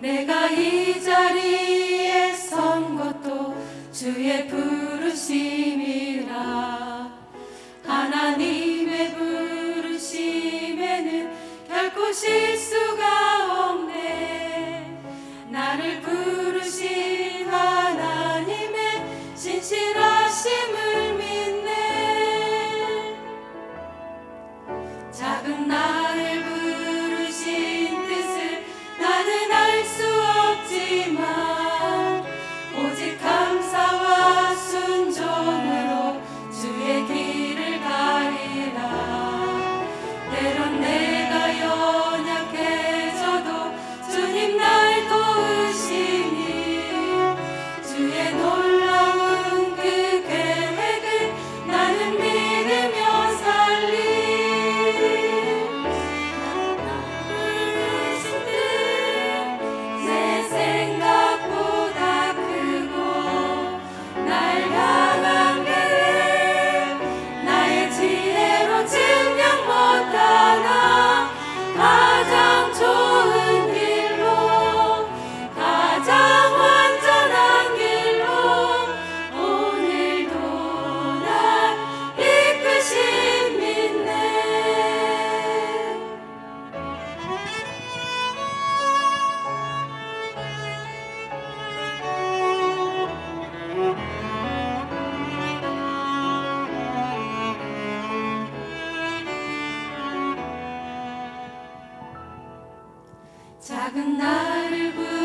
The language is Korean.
내가 이 자리에 선 것도 주의 부르심이라. 하나님의 부르심에는 결코 실수가 없네. 나를 부르신 하나님의 신실한 작은 나를 부르